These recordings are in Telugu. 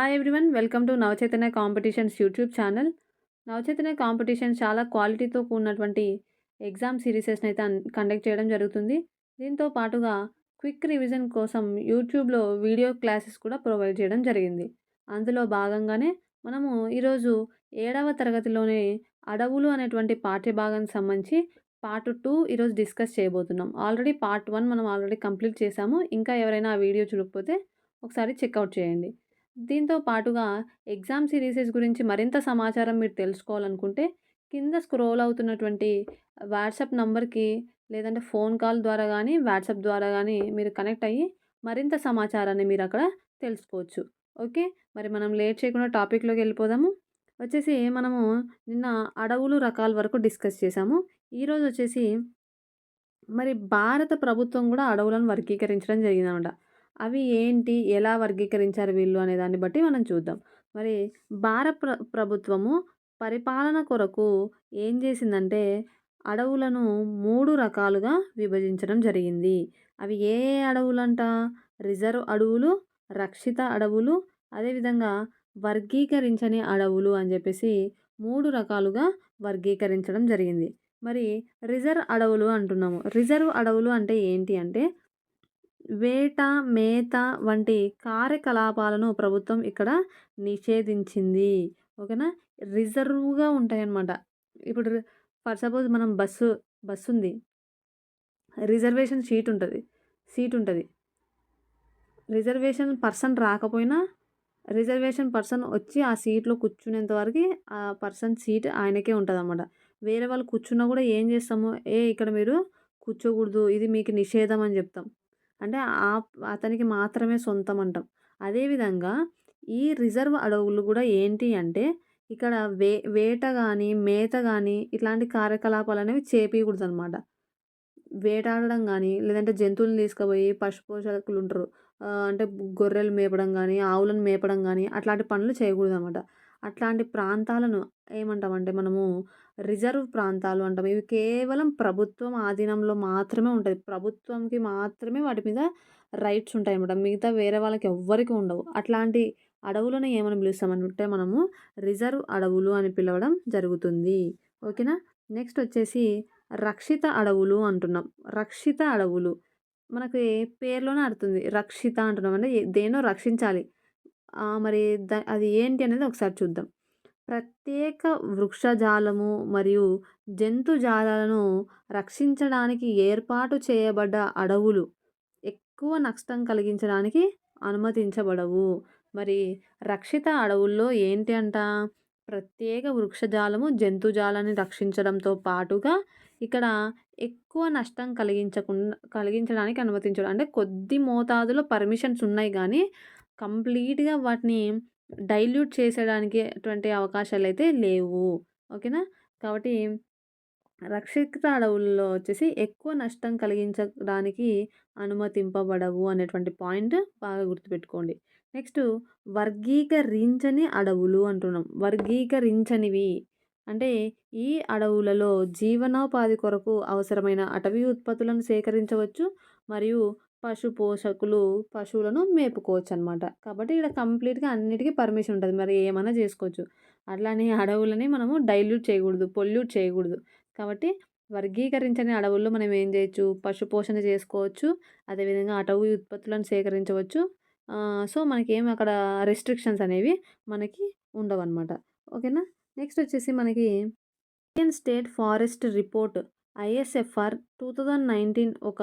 Hi everyone welcome to Navachaitanya competitions YouTube channel Navachaitanya competition చాలా క్వాలిటీతో కూడినటువంటి ఎగ్జామ్ సిరీసెస్ని అయితే కండక్ట్ చేయడం జరుగుతుంది. దీంతో పాటుగా క్విక్ రివిజన్ కోసం యూట్యూబ్లో వీడియో క్లాసెస్ కూడా ప్రొవైడ్ చేయడం జరిగింది. అందులో భాగంగానే మనము ఈరోజు ఏడవ తరగతిలోని అడవులు అనేటువంటి పాఠ్యభాగానికి సంబంధించి పార్ట్ టూ ఈరోజు డిస్కస్ చేయబోతున్నాం. ఆల్రెడీ పార్ట్ వన్ మనం ఆల్రెడీ కంప్లీట్ చేసాము ఇంకా ఎవరైనా ఆ వీడియో చూడకపోతే ఒకసారి చెక్అవుట్ చేయండి. దీంతో పాటుగా ఎగ్జామ్ సిరీసెస్ గురించి మరింత సమాచారం మీరు తెలుసుకోవాలనుకుంటే కింద స్క్రోల్ అవుతున్నటువంటి వాట్సాప్ నంబర్కి లేదంటే ఫోన్ కాల్ ద్వారా కానీ వాట్సాప్ ద్వారా కానీ మీరు కనెక్ట్ అయ్యి మరింత సమాచారాన్ని మీరు అక్కడ తెలుసుకోవచ్చు. ఓకే? మరి మనం లేట్ చేయకుండా టాపిక్లోకి వెళ్ళిపోదాము. వచ్చేసి మనము నిన్న అడవులు రకాల వరకు డిస్కస్ చేసాము ఈరోజు వచ్చేసి మరి భారత ప్రభుత్వం కూడా అడవులను వర్గీకరించడం జరిగిందనమాట. అవి ఏంటి? ఎలా వర్గీకరించారు వీళ్ళు అనే దాన్ని బట్టి మనం చూద్దాం. మరి భారత ప్ర ప్రభుత్వము పరిపాలన కొరకు ఏం చేసిందంటే అడవులను మూడు రకాలుగా విభజించడం జరిగింది. అవి ఏ ఏ అడవులంట? రిజర్వ్ అడవులు రక్షిత అడవులు అదేవిధంగా వర్గీకరించని అడవులు అని చెప్పేసి మూడు రకాలుగా వర్గీకరించడం జరిగింది. మరి రిజర్వ్ అడవులు అంటున్నాము. రిజర్వ్ అడవులు అంటే ఏంటి అంటే వేట మేత వంటి కార్యకలాపాలను ప్రభుత్వం ఇక్కడ నిషేధించింది. ఓకేనా? రిజర్వ్గా ఉంటాయన్నమాట. ఇప్పుడు ఫర్ సపోజ్ మనం బస్సు బస్సు ఉంది రిజర్వేషన్ సీట్ ఉంటుంది. సీట్ ఉంటుంది. రిజర్వేషన్ పర్సన్ రాకపోయినా రిజర్వేషన్ పర్సన్ వచ్చి ఆ సీట్లో కూర్చునేంత వరకు ఆ పర్సన్ సీట్ ఆయనకే ఉంటుంది అన్నమాట వేరే వాళ్ళు కూర్చున్నా కూడా ఏం చేస్తాము? ఏ ఇక్కడ మీరు కూర్చోకూడదు. ఇది మీకు నిషేధం అని చెప్తాం. అంటే ఆ అతనికి మాత్రమే సొంతం అంటాం అదేవిధంగా ఈ రిజర్వ్ అడవులు కూడా ఏంటి అంటే ఇక్కడ వే వేట కానీ మేత కానీ ఇట్లాంటి కార్యకలాపాలు అనేవి చేపించకూడదు అనమాట వేటాడడం కానీ లేదంటే జంతువులను తీసుకుపోయి పశుపోషకులు ఉంటారు. అంటే గొర్రెలు మేపడం కానీ ఆవులను మేపడం కానీ అట్లాంటి పనులు చేయకూడదు అనమాట అట్లాంటి ప్రాంతాలను ఏమంటామంటే మనము రిజర్వ్ ప్రాంతాలు అంటాం. ఇవి కేవలం ప్రభుత్వం ఆధీనంలో మాత్రమే ఉంటుంది. ప్రభుత్వంకి మాత్రమే వాటి మీద రైట్స్ ఉంటాయి అన్నమాట. మిగతా వేరే వాళ్ళకి ఎవ్వరికి ఉండవు. అట్లాంటి అడవులను ఏమని పిలుస్తామంటే మనము రిజర్వ్ అడవులు అని పిలవడం జరుగుతుంది. ఓకేనా? నెక్స్ట్ వచ్చేసి రక్షిత అడవులు అంటున్నాం. రక్షిత అడవులు. మనకి పేర్లోనే అడుతుంది రక్షిత అంటున్నాం అంటే దేనో రక్షించాలి. మరి ద అది ఏంటి అనేది ఒకసారి చూద్దాం. ప్రత్యేక వృక్షజాలము మరియు జంతుజాలాలను రక్షించడానికి ఏర్పాటు చేయబడ్డ అడవులు. ఎక్కువ నష్టం కలిగించడానికి అనుమతించబడవు. మరి రక్షిత అడవుల్లో ఏంటి అంట? ప్రత్యేక వృక్షజాలము జంతుజాలాన్ని రక్షించడంతో పాటుగా ఇక్కడ ఎక్కువ నష్టం కలిగించకుండా కలిగించడానికి అనుమతించడం అంటే కొద్ది మోతాదులో పర్మిషన్స్ ఉన్నాయి కానీ కంప్లీట్గా వాటిని డైల్యూట్ చేసేయడానికి అటువంటి అవకాశాలు అయితే లేవు. ఓకేనా? కాబట్టి రక్షిత అడవుల్లో వచ్చేసి ఎక్కువ నష్టం కలిగించడానికి అనుమతింపబడవు అనేటువంటి పాయింట్ బాగా గుర్తుపెట్టుకోండి. నెక్స్ట్ వర్గీకరించని అడవులు అంటున్నాం. వర్గీకరించనివి అంటే ఈ అడవులలో జీవనోపాధి కొరకు అవసరమైన అటవీ ఉత్పత్తులను సేకరించవచ్చు మరియు పశు పోషకులు పశువులను మేపుకోవచ్చు అనమాట కాబట్టి ఇక్కడ కంప్లీట్గా అన్నిటికీ పర్మిషన్ ఉంటుంది. మరి ఏమైనా చేసుకోవచ్చు. అట్లానే అడవులని మనము డైల్యూట్ చేయకూడదు పొల్యూట్ చేయకూడదు. కాబట్టి వర్గీకరించని అడవుల్లో మనం ఏం చేయొచ్చు? పశు పోషణ చేసుకోవచ్చు. అదేవిధంగా అటవీ ఉత్పత్తులను సేకరించవచ్చు. సో మనకి ఏమి అక్కడ రెస్ట్రిక్షన్స్ అనేవి మనకి ఉండవు అనమాట ఓకేనా? నెక్స్ట్ వచ్చేసి మనకి Indian state forest report ISFR two thousand nineteen ఒక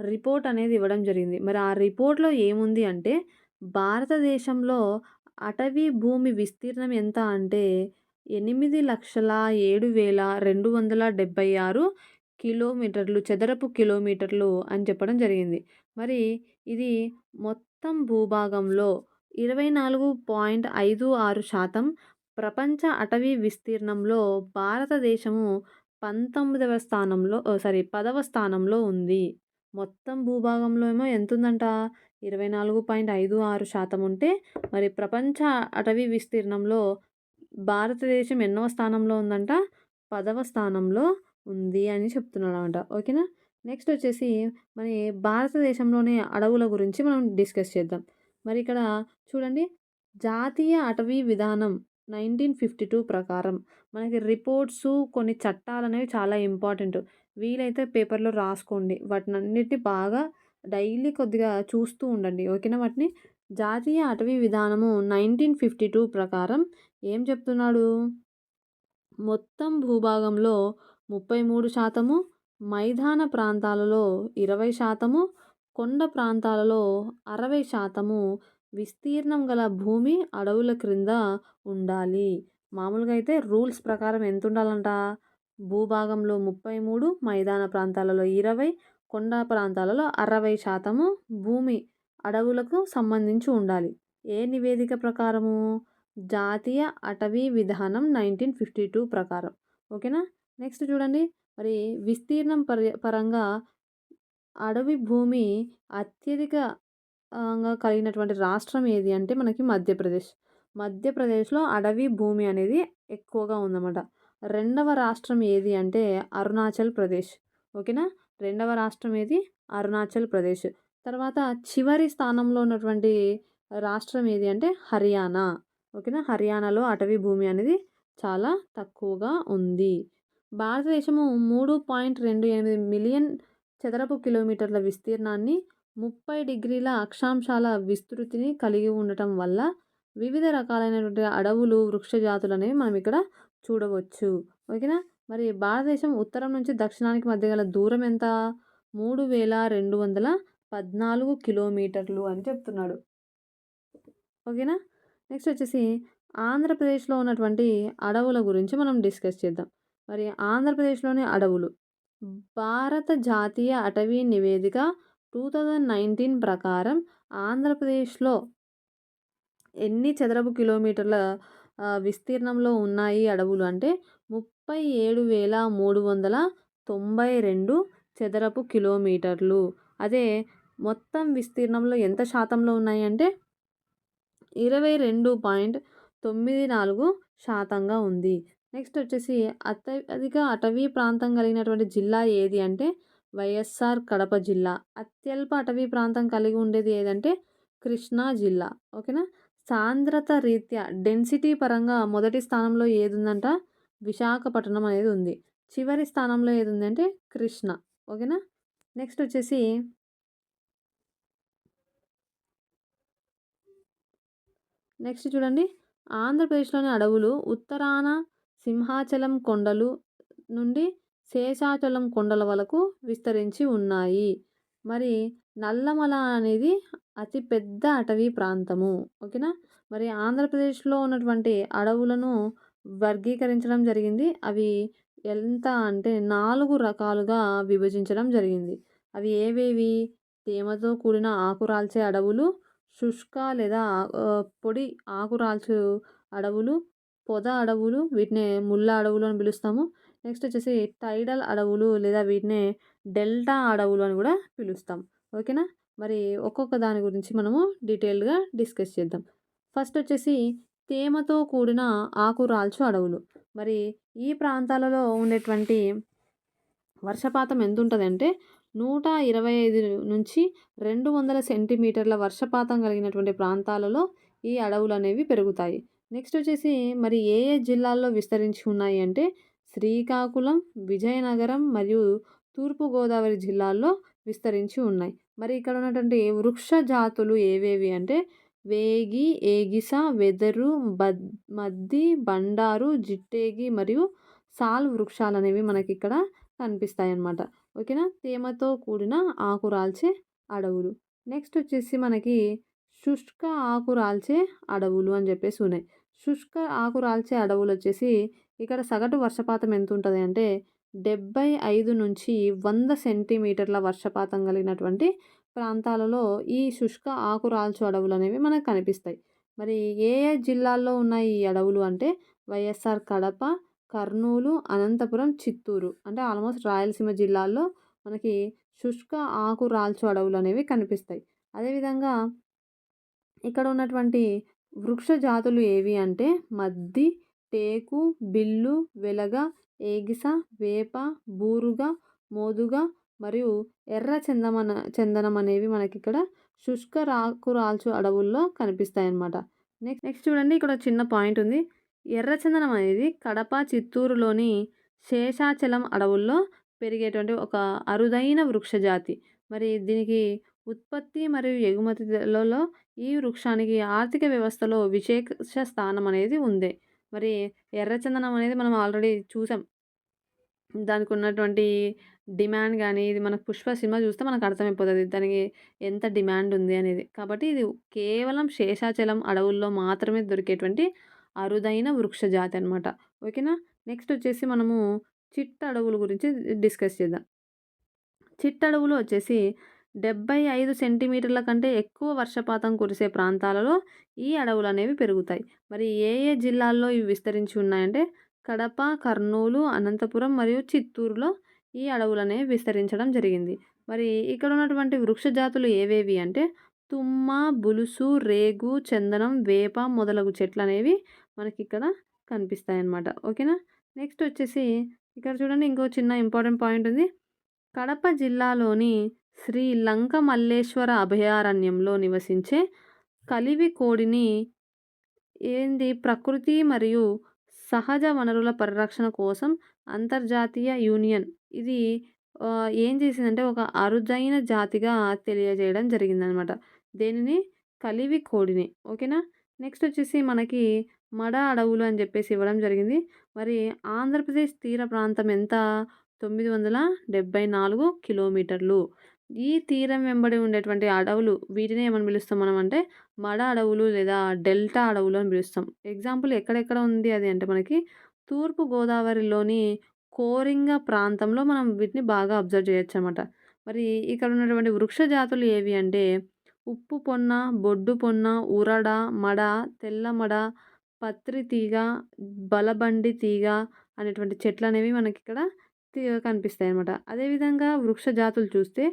రిపోర్ట్ అనేది ఇవ్వడం జరిగింది. మరి ఆ రిపోర్ట్లో ఏముంది అంటే భారతదేశంలో అటవీ భూమి విస్తీర్ణం ఎంత అంటే ఎనిమిది లక్షల ఏడు వేల రెండు వందల డెబ్బై ఆరు కిలోమీటర్లు చదరపు కిలోమీటర్లు అని చెప్పడం జరిగింది. మరి ఇది మొత్తం భూభాగంలో ఇరవై నాలుగు పాయింట్ ఐదు ఆరు శాతం ప్రపంచ అటవీ విస్తీర్ణంలో భారతదేశము పంతొమ్మిదవ స్థానంలో సారీ పదవ స్థానంలో ఉంది. మొత్తం భూభాగంలో ఏమో ఎంత ఉందంట ఇరవై నాలుగు పాయింట్ ఐదు ఆరు శాతం ఉంటే మరి ప్రపంచ అటవీ విస్తీర్ణంలో భారతదేశం ఎన్నవ స్థానంలో ఉందంట? పదవ స్థానంలో ఉంది అని చెప్తున్నాడు అనమాట ఓకేనా? నెక్స్ట్ వచ్చేసి మరి భారతదేశంలోనే అడవుల గురించి మనం డిస్కస్ చేద్దాం. మరి ఇక్కడ చూడండి జాతీయ అటవీ విధానం నైన్టీన్ ఫిఫ్టీ టూ ప్రకారం మనకి రిపోర్ట్స్ కొన్ని చట్టాలు అనేవి చాలా ఇంపార్టెంట్. వీలైతే పేపర్లో రాసుకోండి. వాటిని అన్నిటిని బాగా డైలీ కొద్దిగా చూస్తూ ఉండండి. ఓకేనా వాటిని? జాతీయ అటవీ విధానము నైన్టీన్ ఫిఫ్టీ టూ ప్రకారం ఏం చెప్తున్నాడు? మొత్తం భూభాగంలో ముప్పై మూడు శాతము మైదాన ప్రాంతాలలో ఇరవై శాతము కొండ ప్రాంతాలలో అరవై శాతము విస్తీర్ణం గల భూమి అడవుల క్రింద ఉండాలి. మామూలుగా అయితే రూల్స్ ప్రకారం ఎంత ఉండాలంట భూభాగంలో ముప్పై మూడు మైదాన ప్రాంతాలలో ఇరవై కొండ ప్రాంతాలలో అరవై శాతము భూమి అడవులకు సంబంధించి ఉండాలి. ఏ నివేదిక ప్రకారము? జాతీయ అటవీ విధానం నైన్టీన్ ఫిఫ్టీ టూ ప్రకారం. ఓకేనా? నెక్స్ట్ చూడండి. మరి విస్తీర్ణం పర పరంగా అడవి భూమి అత్యధిక కలిగినటువంటి రాష్ట్రం ఏది అంటే మనకి మధ్యప్రదేశ్. మధ్యప్రదేశ్లో అడవి భూమి అనేది ఎక్కువగా ఉందన్నమాట. రెండవ రాష్ట్రం ఏది అంటే అరుణాచల్ ప్రదేశ్. ఓకేనా? రెండవ రాష్ట్రం ఏది? అరుణాచల్ ప్రదేశ్. తర్వాత చివరి స్థానంలో ఉన్నటువంటి రాష్ట్రం ఏది అంటే హర్యానా. ఓకేనా? హర్యానాలో అటవీ భూమి అనేది చాలా తక్కువగా ఉంది. భారతదేశము మూడు పాయింట్ రెండు ఎనిమిది మిలియన్ చదరపు కిలోమీటర్ల విస్తీర్ణాన్ని ముప్పై డిగ్రీల అక్షాంశాల విస్తృతిని కలిగి ఉండటం వల్ల వివిధ రకాలైనటువంటి అడవులు వృక్ష జాతులు అనేవి మనం ఇక్కడ చూడవచ్చు. ఓకేనా? మరి భారతదేశం ఉత్తరం నుంచి దక్షిణానికి మధ్య గల దూరం ఎంత? మూడు వేల రెండు వందల పద్నాలుగు కిలోమీటర్లు అని చెప్తున్నాడు. ఓకేనా? నెక్స్ట్ వచ్చేసి ఆంధ్రప్రదేశ్లో ఉన్నటువంటి అడవుల గురించి మనం డిస్కస్ చేద్దాం. మరి ఆంధ్రప్రదేశ్లోని అడవులు. భారత జాతీయ అటవీ నివేదిక టూ థౌజండ్ నైన్టీన్ ప్రకారం ఆంధ్రప్రదేశ్లో ఎన్ని చదరపు కిలోమీటర్ల విస్తీర్ణంలో ఉన్నాయి అడవులు? అంటే ముప్పై ఏడు వేల మూడు వందల తొంభై రెండు చదరపు కిలోమీటర్లు. అదే మొత్తం విస్తీర్ణంలో ఎంత శాతంలో ఉన్నాయి అంటే ఇరవై రెండు పాయింట్ తొమ్మిది నాలుగు శాతంగా ఉంది. నెక్స్ట్ వచ్చేసి అత్యధిక అటవీ ప్రాంతం కలిగినటువంటి జిల్లా ఏది అంటే వైఎస్ఆర్ కడప జిల్లా. అత్యల్ప అటవీ ప్రాంతం కలిగి ఉండేది ఏదంటే కృష్ణా జిల్లా. ఓకేనా? సాంద్రత రీత్యా డెన్సిటీ పరంగా మొదటి స్థానంలో ఏది ఉందంట విశాఖపట్నం అనేది ఉంది. చివరి స్థానంలో ఏది ఉందంటే కృష్ణ. ఓకేనా? నెక్స్ట్ వచ్చేసి నెక్స్ట్ చూడండి. ఆంధ్రప్రదేశ్లోని అడవులు ఉత్తరాన సింహాచలం కొండలు నుండి శేషాచలం కొండల వరకు విస్తరించి ఉన్నాయి. మరి నల్లమల అనేది అతిపెద్ద అటవీ ప్రాంతము. ఓకేనా? మరి ఆంధ్రప్రదేశ్లో ఉన్నటువంటి అడవులను వర్గీకరించడం జరిగింది. అవి ఎంత అంటే నాలుగు రకాలుగా విభజించడం జరిగింది. అవి ఏవేవి? తేమతో కూడిన ఆకురాల్చే అడవులు శుష్క లేదా పొడి ఆకురాల్చు అడవులు పొద అడవులు వీటిని ముళ్ళ అడవులు అని పిలుస్తాము. నెక్స్ట్ వచ్చేసి టైడల్ అడవులు లేదా వీటిని డెల్టా అడవులు అని కూడా పిలుస్తాం. ఓకేనా? మరి ఒక్కొక్క దాని గురించి మనము డీటెయిల్డ్గా డిస్కస్ చేద్దాం. ఫస్ట్ వచ్చేసి తేమతో కూడిన ఆకురాల్చు అడవులు. మరి ఈ ప్రాంతాలలో ఉండేటువంటి వర్షపాతం ఎంత ఉంటుంది అంటే నూట ఇరవై ఐదు నుంచి రెండు వందల సెంటీమీటర్ల వర్షపాతం కలిగినటువంటి ప్రాంతాలలో ఈ అడవులు అనేవి పెరుగుతాయి. నెక్స్ట్ వచ్చేసి మరి ఏ ఏ జిల్లాల్లో విస్తరించి ఉన్నాయి అంటే శ్రీకాకుళం విజయనగరం మరియు తూర్పుగోదావరి జిల్లాల్లో విస్తరించి ఉన్నాయి. మరి ఇక్కడ ఉన్నటువంటి వృక్ష జాతులు ఏవేవి అంటే వేగి ఏగిస వెదరు బద్ మద్ది బండారు జిట్టేగి మరియు సాల్ వృక్షాలు అనేవి మనకి ఇక్కడ కనిపిస్తాయి అన్నమాట ఓకేనా? తేమతో కూడిన ఆకురాల్చే అడవులు. నెక్స్ట్ వచ్చేసి మనకి శుష్క ఆకురాల్చే అడవులు అని చెప్పేసి ఉన్నాయి. శుష్క ఆకురాల్చే అడవులు వచ్చేసి ఇక్కడ సగటు వర్షపాతం ఎంత ఉంటుంది అంటే డెబ్బై ఐదు నుంచి వంద సెంటీమీటర్ల వర్షపాతం కలిగినటువంటి ప్రాంతాలలో ఈ శుష్క ఆకురాల్చు అడవులు అనేవి మనకు కనిపిస్తాయి. మరి ఏ ఏ జిల్లాల్లో ఉన్నాయి ఈ అడవులు అంటే వైఎస్ఆర్ కడప కర్నూలు అనంతపురం చిత్తూరు అంటే ఆల్మోస్ట్ రాయలసీమ జిల్లాల్లో మనకి శుష్క ఆకురాల్చు అడవులు అనేవి కనిపిస్తాయి. అదేవిధంగా ఇక్కడ ఉన్నటువంటి వృక్ష జాతులు ఏవి అంటే మద్ది టేకు బిల్లు వెలగ ఏగిస వేప బూరుగ మోదుగ మరియు ఎర్ర చందమన చందనం అనేవి మనకి ఇక్కడ శుష్క రాకురాల్చు అడవుల్లో కనిపిస్తాయి అన్నమాట నెక్స్ట్ నెక్స్ట్ చూడండి ఇక్కడ చిన్న పాయింట్ ఉంది. ఎర్రచందనం అనేది కడప చిత్తూరులోని శేషాచలం అడవుల్లో పెరిగేటువంటి ఒక అరుదైన వృక్షజాతి మరి దీనికి ఉత్పత్తి మరియు ఎగుమతిలలో ఈ వృక్షానికి ఆర్థిక వ్యవస్థలో విశేష స్థానం అనేది ఉంది. మరి ఎర్రచందనం అనేది మనం ఆల్రెడీ చూసాం. దానికి ఉన్నటువంటి డిమాండ్ కానీ ఇది మనకు పుష్ప సినిమా చూస్తే మనకు అర్థమైపోతుంది దానికి ఎంత డిమాండ్ ఉంది అనేది. కాబట్టి ఇది కేవలం శేషాచలం అడవుల్లో మాత్రమే దొరికేటువంటి అరుదైన వృక్ష జాతి అనమాట ఓకేనా? నెక్స్ట్ వచ్చేసి మనము చిట్ట అడవుల గురించి డిస్కస్ చేద్దాం. చిట్టడవులు వచ్చేసి డెబ్బై ఐదు సెంటీమీటర్ల కంటే ఎక్కువ వర్షపాతం కురిసే ప్రాంతాలలో ఈ అడవులు అనేవి పెరుగుతాయి. మరి ఏ ఏ జిల్లాల్లో ఇవి విస్తరించి ఉన్నాయంటే కడప కర్నూలు అనంతపురం మరియు చిత్తూరులో ఈ అడవులు అనేవి విస్తరించడం జరిగింది. మరి ఇక్కడ ఉన్నటువంటి వృక్ష జాతులు ఏవేవి అంటే తుమ్మ బులుసు రేగు చందనం వేప మొదలగు చెట్లు అనేవి మనకి ఇక్కడ కనిపిస్తాయి అన్నమాట ఓకేనా? నెక్స్ట్ వచ్చేసి ఇక్కడ చూడండి ఇంకో చిన్న ఇంపార్టెంట్ పాయింట్ ఉంది. కడప జిల్లాలోని శ్రీ లంక మల్లేశ్వర అభయారణ్యంలో నివసించే కలివి కోడిని ఏంది ప్రకృతి మరియు సహజ వనరుల పరిరక్షణ కోసం అంతర్జాతీయ యూనియన్? ఇది ఏం చేసిందంటే ఒక అరుదైన జాతిగా తెలియజేయడం జరిగిందనమాట. దేనిని? కలివి కోడిని. ఓకేనా? నెక్స్ట్ వచ్చేసి మనకి మడ అడవులు అని చెప్పేసి ఇవ్వడం జరిగింది. మరి ఆంధ్రప్రదేశ్ తీర ప్రాంతం ఎంత? తొమ్మిది వందల డెబ్బై నాలుగు కిలోమీటర్లు. ఈ తీరం వెంబడి ఉండేటువంటి అడవులు వీటిని ఏమని పిలుస్తాం మనం అంటే మడ అడవులు లేదా డెల్టా అడవులు అని పిలుస్తాం. ఎగ్జాంపుల్ ఎక్కడెక్కడ ఉంది అది అంటే మనకి తూర్పు గోదావరిలోని కోరింగ ప్రాంతంలో మనం వీటిని బాగా అబ్జర్వ్ చేయొచ్చు అనమాట మరి ఇక్కడ ఉన్నటువంటి వృక్ష జాతులు ఏవి అంటే ఉప్పు పొన్న బొడ్డు పొన్న ఉరడ మడ తెల్ల మడ పత్రి తీగ బలబండి తీగ అనేటువంటి చెట్లు అనేవి మనకి ఇక్కడ కనిపిస్తాయి అన్నమాట అదేవిధంగా వృక్ష జాతులు చూస్తే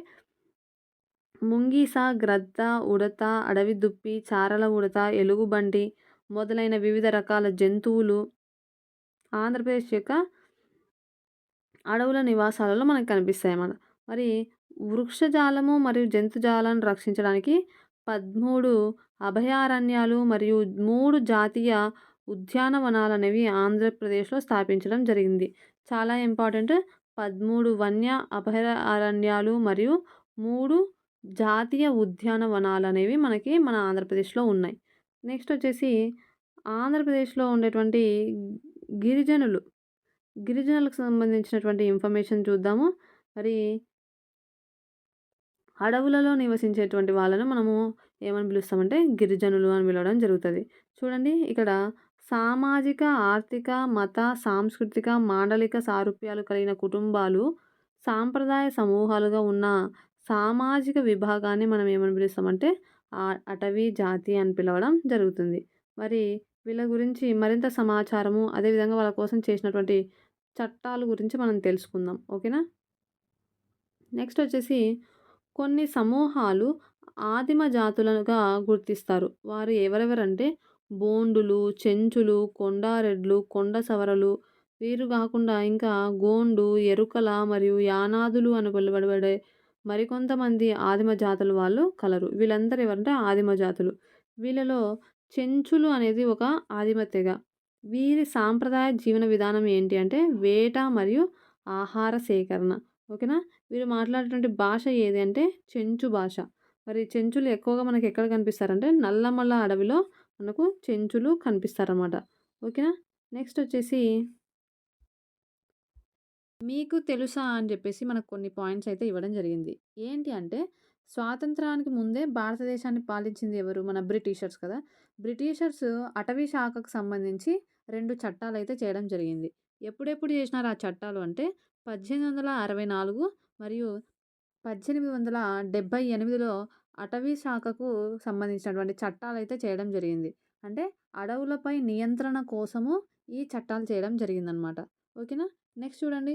ముంగీస గ్రద్ద ఉడత అడవి దుప్పి చారల ఉడత ఎలుగుబంటి మొదలైన వివిధ రకాల జంతువులు ఆంధ్రప్రదేశ్ యొక్క అడవుల నివాసాలలో మనకు కనిపిస్తాయి అన్నమాట. మరి వృక్షజాలము మరియు జంతుజాలను రక్షించడానికి పదమూడు అభయారణ్యాలు మరియు మూడు జాతీయ ఉద్యానవనాలు అనేవి ఆంధ్రప్రదేశ్లో స్థాపించడం జరిగింది. చాలా ఇంపార్టెంట్ పదమూడు వన్య అభయారణ్యాలు మరియు మూడు జాతీయ ఉద్యానవనాలు అనేవి మనకి మన ఆంధ్రప్రదేశ్లో ఉన్నాయి. నెక్స్ట్ వచ్చేసి ఆంధ్రప్రదేశ్లో ఉండేటువంటి గిరిజనులు. గిరిజనులకు సంబంధించినటువంటి ఇన్ఫర్మేషన్ చూద్దాము. మరి అడవులలో నివసించేటువంటి వాళ్ళను మనము ఏమని పిలుస్తామంటే గిరిజనులు అని పిలవడం జరుగుతుంది. చూడండి ఇక్కడ సామాజిక ఆర్థిక మత సాంస్కృతిక మాండలిక సారూప్యాలు కలిగిన కుటుంబాలు సాంప్రదాయ సమూహాలుగా ఉన్న సామాజిక విభాగాన్ని మనం ఏమని పిలుస్తామంటే అటవీ జాతి అని పిలవడం జరుగుతుంది. మరి వీళ్ళ గురించి మరింత సమాచారము అదేవిధంగా వాళ్ళ కోసం చేసినటువంటి చట్టాల గురించి మనం తెలుసుకుందాం. ఓకేనా? నెక్స్ట్ వచ్చేసి కొన్ని సమూహాలు ఆదిమ జాతులుగా గుర్తిస్తారు. వారు ఎవరెవరంటే బోండులు చెంచులు కొండారెడ్లు కొండ సవరలు వీరు కాకుండా ఇంకా గోండు ఎరుకల మరియు యానాదులు అని పిలువబడే మరికొంతమంది ఆదిమ జాతుల వాళ్ళు కలరు. వీళ్ళందరూ ఎవరంటే ఆదిమ జాతులు. వీళ్ళలో చెంచులు అనేది ఒక ఆదిమ తెగ. వీరి సాంప్రదాయ జీవన విధానం ఏంటి అంటే వేట మరియు ఆహార సేకరణ. ఓకేనా? వీరు మాట్లాడేటువంటి భాష ఏది అంటే చెంచు భాష. మరి చెంచులు ఎక్కువగా మనకి ఎక్కడ కనిపిస్తారంటే నల్లమల్ల అడవిలో మనకు చెంచులు కనిపిస్తారన్నమాట. ఓకేనా? నెక్స్ట్ వచ్చేసి మీకు తెలుసా అని చెప్పేసి మనకు కొన్ని పాయింట్స్ అయితే ఇవ్వడం జరిగింది. ఏంటి అంటే స్వాతంత్రానికి ముందే భారతదేశాన్ని పాలించింది ఎవరు? మన బ్రిటిషర్స్ కదా. బ్రిటిషర్స్ అటవీ శాఖకు సంబంధించి రెండు చట్టాలు అయితే చేయడం జరిగింది. ఎప్పుడెప్పుడు చేసినారు ఆ చట్టాలు అంటే పద్దెనిమిది వందల అరవై నాలుగు మరియు పద్దెనిమిది వందల డెబ్భై ఎనిమిదిలో అటవీ శాఖకు సంబంధించినటువంటి చట్టాలు అయితే చేయడం జరిగింది. అంటే అడవులపై నియంత్రణ కోసము ఈ చట్టాలు చేయడం జరిగిందనమాట ఓకేనా? నెక్స్ట్ చూడండి.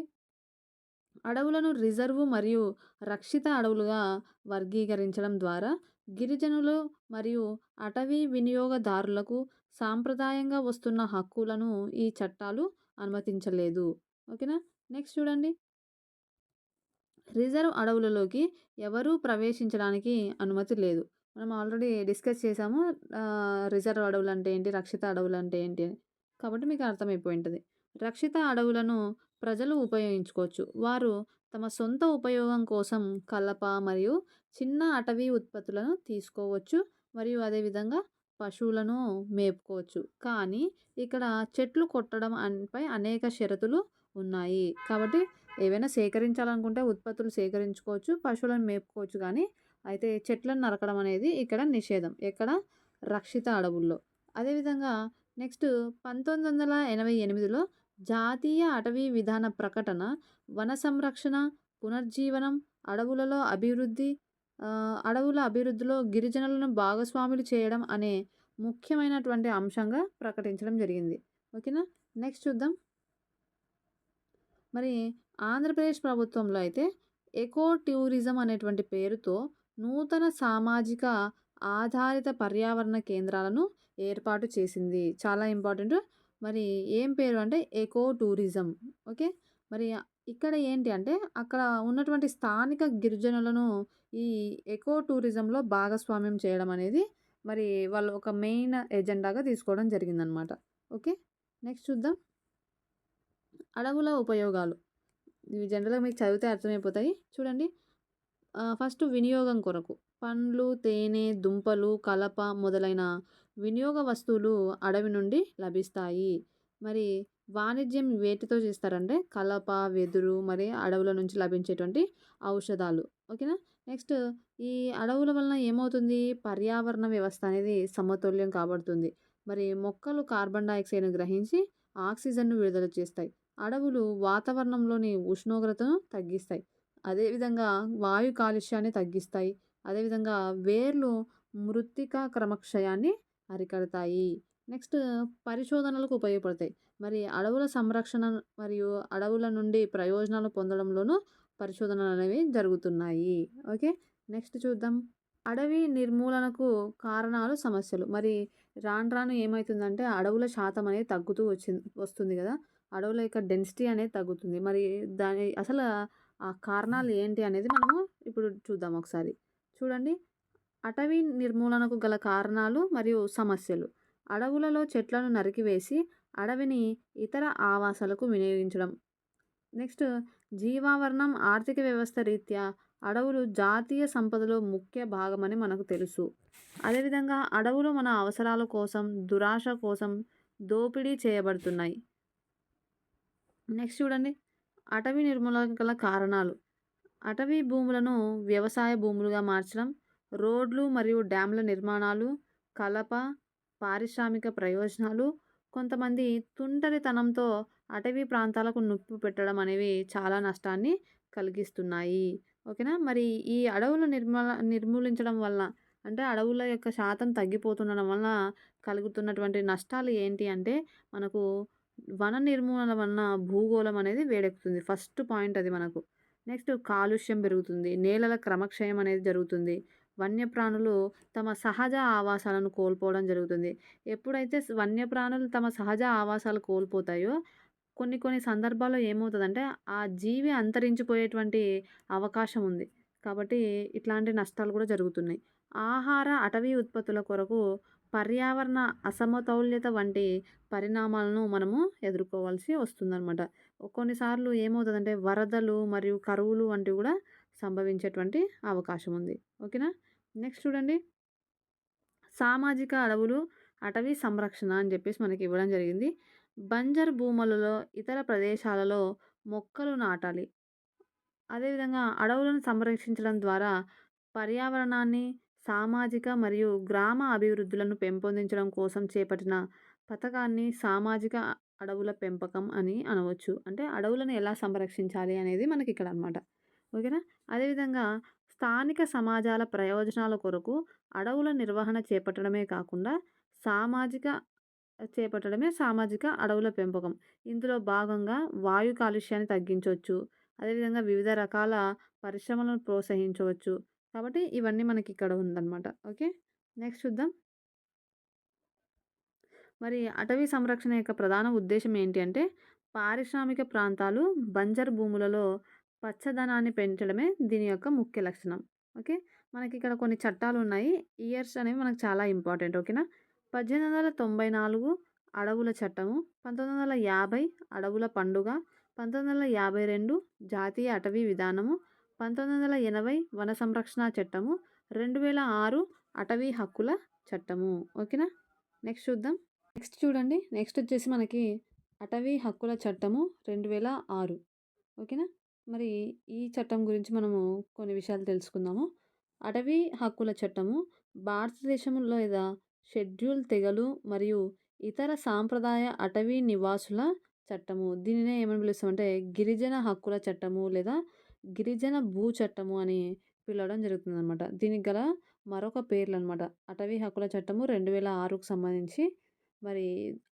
అడవులను రిజర్వు మరియు రక్షిత అడవులుగా వర్గీకరించడం ద్వారా గిరిజనులు మరియు అటవీ వినియోగదారులకు సాంప్రదాయంగా వస్తున్న హక్కులను ఈ చట్టాలు అనుమతించలేదు. ఓకేనా? నెక్స్ట్ చూడండి. రిజర్వ్ అడవులలోకి ఎవరూ ప్రవేశించడానికి అనుమతి లేదు. మనం ఆల్రెడీ డిస్కస్ చేసాము రిజర్వ్ అడవులు అంటే ఏంటి? రక్షిత అడవులు అంటే ఏంటి? అని కాబట్టి మీకు అర్థమైపోయి ఉంటుంది. రక్షిత అడవులను ప్రజలు ఉపయోగించుకోవచ్చు. వారు తమ సొంత ఉపయోగం కోసం కలప మరియు చిన్న అటవీ ఉత్పత్తులను తీసుకోవచ్చు మరియు అదేవిధంగా పశువులను మేపుకోవచ్చు. కానీ ఇక్కడ చెట్లు కొట్టడం పై అనేక షరతులు ఉన్నాయి. కాబట్టి ఏవైనా సేకరించాలనుకుంటే ఉత్పత్తులు సేకరించుకోవచ్చు పశువులను మేపుకోవచ్చు కానీ అయితే చెట్లను నరకడం అనేది ఇక్కడ నిషేధం. ఎక్కడ? రక్షిత అడవుల్లో. అదేవిధంగా నెక్స్ట్ పంతొమ్మిది వందల ఎనభై ఎనిమిదిలో జాతీయ అటవీ విధాన ప్రకటన వన సంరక్షణ పునర్జీవనం అడవులలో అభివృద్ధి అడవుల అభివృద్ధిలో గిరిజనులను భాగస్వాములు చేయడం అనే ముఖ్యమైనటువంటి అంశంగా ప్రకటించడం జరిగింది. ఓకేనా? నెక్స్ట్ చూద్దాం. మరి ఆంధ్రప్రదేశ్ ప్రభుత్వంలో అయితే ఎకో టూరిజం అనేటువంటి పేరుతో నూతన సామాజిక ఆధారిత పర్యావరణ కేంద్రాలను ఏర్పాటు చేసింది. చాలా ఇంపార్టెంట్. మరి ఏం పేరు అంటే ఎకో టూరిజం. ఓకే? మరి ఇక్కడ ఏంటి అంటే అక్కడ ఉన్నటువంటి స్థానిక గిరిజనులను ఈ ఎకో టూరిజంలో భాగస్వామ్యం చేయడం అనేది మరి వాళ్ళు ఒక మెయిన్ ఎజెండాగా తీసుకోవడం జరిగిందనమాట. ఓకే? నెక్స్ట్ చూద్దాం. అడవుల ఉపయోగాలు. ఇవి జనరల్గా మీకు చదివితే అర్థమైపోతాయి. చూడండి. ఫస్ట్ వినియోగం కొరకు పండ్లు తేనె దుంపలు కలప మొదలైన వినియోగ వస్తువులు అడవి నుండి లభిస్తాయి. మరి వాణిజ్యం వేటితో చేస్తారంటే కలప వెదురు మరి అడవుల నుంచి లభించేటువంటి ఔషధాలు. ఓకేనా? నెక్స్ట్ ఈ అడవుల వలన ఏమవుతుంది? పర్యావరణ వ్యవస్థ అనేది సమతుల్యం కాబడుతుంది. మరి మొక్కలు కార్బన్ డైఆక్సైడ్ను గ్రహించి ఆక్సిజన్ను విడుదల చేస్తాయి. అడవులు వాతావరణంలోని ఉష్ణోగ్రతను తగ్గిస్తాయి. అదేవిధంగా వాయు కాలుష్యాన్ని తగ్గిస్తాయి. అదేవిధంగా వేర్లు మృత్తికా క్రమక్షయాన్ని అరికడతాయి. నెక్స్ట్ పరిశోధనలకు ఉపయోగపడతాయి. మరి అడవుల సంరక్షణ మరియు అడవుల నుండి ప్రయోజనాలు పొందడంలోనూ పరిశోధనలు అనేవి జరుగుతున్నాయి. ఓకే? నెక్స్ట్ చూద్దాం. అడవి నిర్మూలనకు కారణాలు సమస్యలు. మరి రాను రాను ఏమవుతుందంటే అడవుల శాతం అనేది తగ్గుతూ వచ్చింది వస్తుంది కదా? అడవుల యొక్క డెన్సిటీ అనేది తగ్గుతుంది. మరి దాని అసలు ఆ కారణాలు ఏంటి అనేది మనము ఇప్పుడు చూద్దాం ఒకసారి. చూడండి. అటవీ నిర్మూలనకు గల కారణాలు మరియు సమస్యలు. అడవులలో చెట్లను నరికివేసి అడవిని ఇతర ఆవాసాలకు వినియోగించడం. నెక్స్ట్ జీవావరణం ఆర్థిక వ్యవస్థ రీత్యా అడవులు జాతీయ సంపదలో ముఖ్య భాగమని మనకు తెలుసు. అదేవిధంగా అడవులు మన అవసరాల కోసం దురాశ కోసం దోపిడీ చేయబడుతున్నాయి. నెక్స్ట్ చూడండి. అటవీ నిర్మూలన గల కారణాలు. అటవీ భూములను వ్యవసాయ భూములుగా మార్చడం రోడ్లు మరియు డ్యామ్ల నిర్మాణాలు కలప పారిశ్రామిక ప్రయోజనాలు కొంతమంది తుంటరితనంతో అటవీ ప్రాంతాలకు నొప్పి పెట్టడం అనేవి చాలా నష్టాన్ని కలిగిస్తున్నాయి. ఓకేనా? మరి ఈ అడవుల నిర్మల నిర్మూలించడం వల్ల అంటే అడవుల యొక్క శాతం తగ్గిపోతుండడం వలన కలుగుతున్నటువంటి నష్టాలు ఏంటి అంటే మనకు వన నిర్మూలన వలన భూగోళం అనేది వేడెక్కుతుంది. ఫస్ట్ పాయింట్ అది మనకు. నెక్స్ట్ కాలుష్యం పెరుగుతుంది. నేలల క్రమక్షయం అనేది జరుగుతుంది. వన్యప్రాణులు తమ సహజ ఆవాసాలను కోల్పోవడం జరుగుతుంది. ఎప్పుడైతే వన్యప్రాణులు తమ సహజ ఆవాసాలు కోల్పోతాయో కొన్ని కొన్ని సందర్భాల్లో ఏమవుతుందంటే ఆ జీవి అంతరించిపోయేటువంటి అవకాశం ఉంది. కాబట్టి ఇట్లాంటి నష్టాలు కూడా జరుగుతున్నాయి. ఆహార అటవీ ఉత్పత్తుల కొరకు పర్యావరణ అసమతౌల్యత వంటి పరిణామాలను మనము ఎదుర్కోవాల్సి వస్తుందన్నమాట. కొన్నిసార్లు ఏమవుతుందంటే వరదలు మరియు కరువులు వంటివి కూడా సంభవించేటువంటి అవకాశం ఉంది. ఓకేనా? నెక్స్ట్ చూడండి. సామాజిక అడవులు అటవీ సంరక్షణ అని చెప్పేసి మనకి ఇవ్వడం జరిగింది. బంజర్ భూములలో ఇతర ప్రదేశాలలో మొక్కలు నాటాలి. అదేవిధంగా అడవులను సంరక్షించడం ద్వారా పర్యావరణాన్ని సామాజిక మరియు గ్రామ అభివృద్ధులను పెంపొందించడం కోసం చేపట్టిన పథకాన్ని సామాజిక అడవుల పెంపకం అని అనవచ్చు. అంటే అడవులను ఎలా సంరక్షించాలి అనేది మనకి ఇక్కడ అనమాట ఓకేనా? అదేవిధంగా స్థానిక సమాజాల ప్రయోజనాల కొరకు అడవుల నిర్వహణ చేపట్టడమే కాకుండా సామాజిక చేపట్టడమే సామాజిక అడవుల పెంపకం. ఇందులో భాగంగా వాయు కాలుష్యాన్ని తగ్గించవచ్చు అదేవిధంగా వివిధ రకాల పరిశ్రమలను ప్రోత్సహించవచ్చు. కాబట్టి ఇవన్నీ మనకి ఇక్కడ ఉందన్నమాట. ఓకే? నెక్స్ట్ చూద్దాం. మరి అటవీ సంరక్షణ యొక్క ప్రధాన ఉద్దేశం ఏంటి అంటే పారిశ్రామిక ప్రాంతాలు బంజర్ భూములలో పచ్చదనాన్ని పెంచడమే దీని యొక్క ముఖ్య లక్షణం. ఓకే? మనకి ఇక్కడ కొన్ని చట్టాలు ఉన్నాయి ఇయర్స్ అనేవి మనకు చాలా ఇంపార్టెంట్. ఓకేనా? పద్దెనిమిది వందల తొంభై నాలుగు అడవుల చట్టము పంతొమ్మిది వందల యాభై అడవుల పండుగ పంతొమ్మిది వందల యాభై రెండు జాతీయ అటవీ విధానము పంతొమ్మిది వందల ఎనభై వన సంరక్షణ చట్టము రెండు వేల ఆరు అటవీ హక్కుల చట్టము. ఓకేనా? నెక్స్ట్ చూద్దాం. నెక్స్ట్ చూడండి. నెక్స్ట్ వచ్చేసి మనకి అటవీ హక్కుల చట్టము రెండు వేల ఆరు. ఓకేనా? మరి ఈ చట్టం గురించి మనము కొన్ని విషయాలు తెలుసుకుందాము. అటవీ హక్కుల చట్టము భారతదేశంలో లేదా షెడ్యూల్ తెగలు మరియు ఇతర సాంప్రదాయ అటవీ నివాసుల చట్టము. దీనినే ఏమని పిలుస్తామంటే గిరిజన హక్కుల చట్టము లేదా గిరిజన భూ చట్టము అని పిలవడం జరుగుతుంది అనమాట దీనికి గల మరొక పేర్లు అనమాట అటవీ హక్కుల చట్టము రెండు వేల ఆరుకు సంబంధించి. మరి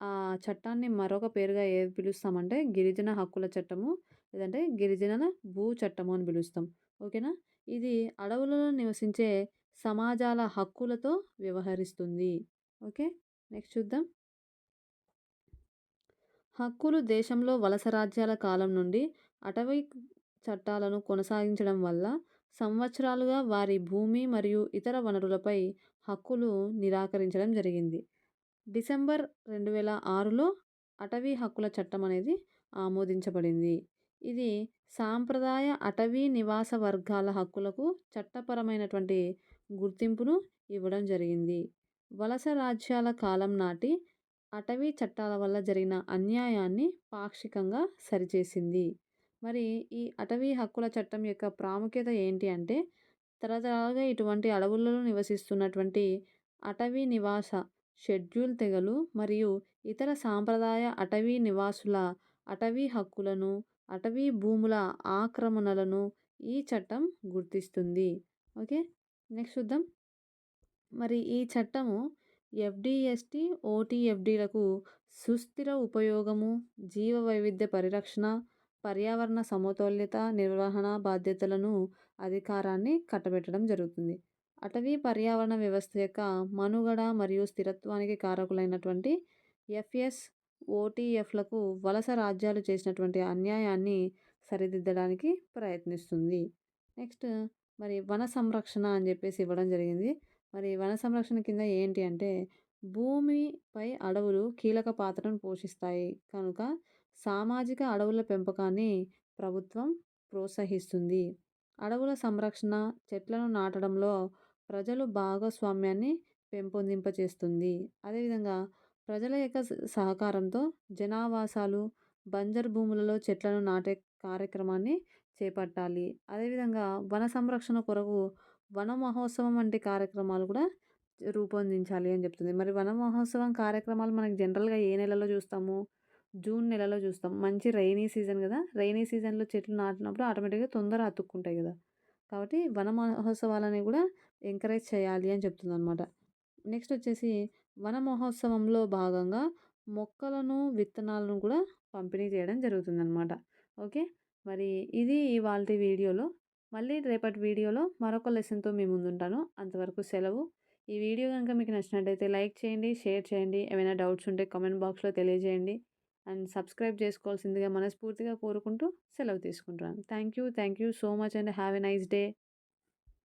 ఆ చట్టాన్ని మరొక పేరుగా ఏది పిలుస్తామంటే గిరిజన హక్కుల చట్టము లేదంటే గిరిజనుల భూ చట్టము అని పిలుస్తాం. ఓకేనా? ఇది అడవులలో నివసించే సమాజాల హక్కులతో వ్యవహరిస్తుంది. ఓకే? నెక్స్ట్ చూద్దాం. హక్కులు దేశంలో వలస రాజ్యాల కాలం నుండి అటవీ చట్టాలను కొనసాగించడం వల్ల సంవత్సరాలుగా వారి భూమి మరియు ఇతర వనరులపై హక్కులు నిరాకరించడం జరిగింది. డిసెంబర్ రెండు వేల ఆరులో అటవీ హక్కుల చట్టం అనేది ఆమోదించబడింది. ఇది సాంప్రదాయ అటవీ నివాస వర్గాల హక్కులకు చట్టపరమైనటువంటి గుర్తింపును ఇవ్వడం జరిగింది. వలస రాజ్యాల కాలం నాటి అటవీ చట్టాల వల్ల జరిగిన అన్యాయాన్ని పాక్షికంగా సరిచేసింది. మరి ఈ అటవీ హక్కుల చట్టం యొక్క ప్రాముఖ్యత ఏంటి అంటే తరతరాలుగా ఇటువంటి అడవులలో నివసిస్తున్నటువంటి అటవీ నివాస షెడ్యూల్ తెగలు మరియు ఇతర సాంప్రదాయ అటవీ నివాసుల అటవీ హక్కులను అటవీ భూముల ఆక్రమణలను ఈ చట్టం గుర్తిస్తుంది. ఓకే నెక్స్ట్ చూద్దాం. మరి ఈ చట్టము ఎఫ్డిఎస్టి ఓటీఎఫ్డీలకు సుస్థిర ఉపయోగము జీవ వైవిధ్య పరిరక్షణ పర్యావరణ సమతుల్యత నిర్వహణ బాధ్యతలను అధికారాన్ని కట్టబెట్టడం జరుగుతుంది. అటవీ పర్యావరణ వ్యవస్థ యొక్క మనుగడ మరియు స్థిరత్వానికి కారకులైనటువంటి ఎఫ్ఎస్ ఓటీఎఫ్లకు వలస రాజ్యాలు చేసినటువంటి అన్యాయాన్ని సరిదిద్దడానికి ప్రయత్నిస్తుంది. నెక్స్ట్ మరి వన సంరక్షణ అని చెప్పేసి ఇవ్వడం జరిగింది. మరి వన సంరక్షణ కింద ఏంటి అంటే భూమిపై అడవులు కీలక పాత్రను పోషిస్తాయి. కనుక సామాజిక అడవుల పెంపకాన్ని ప్రభుత్వం ప్రోత్సహిస్తుంది. అడవుల సంరక్షణ చెట్లను నాటడంలో ప్రజలు భాగస్వామ్యాన్ని పెంపొందింపచేస్తుంది. అదేవిధంగా ప్రజల యొక్క సహకారంతో జనావాసాలు బంజరు భూములలో చెట్లను నాటే కార్యక్రమాన్ని చేపట్టాలి. అదేవిధంగా వన సంరక్షణ కొరకు వన మహోత్సవం వంటి కార్యక్రమాలు కూడా రూపొందించాలి అని చెప్తుంది. మరి వన మహోత్సవం కార్యక్రమాలు మనకి జనరల్గా ఏ నెలలో చూస్తాము? జూన్ నెలలో చూస్తాం. మంచి రైనీ సీజన్ కదా. రైనీ సీజన్లో చెట్లు నాటినప్పుడు ఆటోమేటిక్గా తొందర అతుక్కుంటాయి కదా. కాబట్టి వన మహోత్సవాలని కూడా ఎంకరేజ్ చేయాలి అని చెప్తుంది అనమాట నెక్స్ట్ వచ్చేసి వన మహోత్సవంలో భాగంగా మొక్కలను విత్తనాలను కూడా పంపిణీ చేయడం జరుగుతుందన్నమాట. ఓకే? మరి ఇది ఇవాళ వీడియోలో. మళ్ళీ రేపటి వీడియోలో మరొక లెసన్తో మీ ముందుంటాను. అంతవరకు సెలవు. ఈ వీడియో కనుక మీకు నచ్చినట్టయితే లైక్ చేయండి షేర్ చేయండి. ఏమైనా డౌట్స్ ఉంటే కామెంట్ బాక్స్లో తెలియజేయండి. అండ్ సబ్స్క్రైబ్ చేసుకోవాల్సిందిగా మనస్ఫూర్తిగా కోరుకుంటూ సెలవు తీసుకుంటున్నాను. Thank you thank you so much and have a nice day.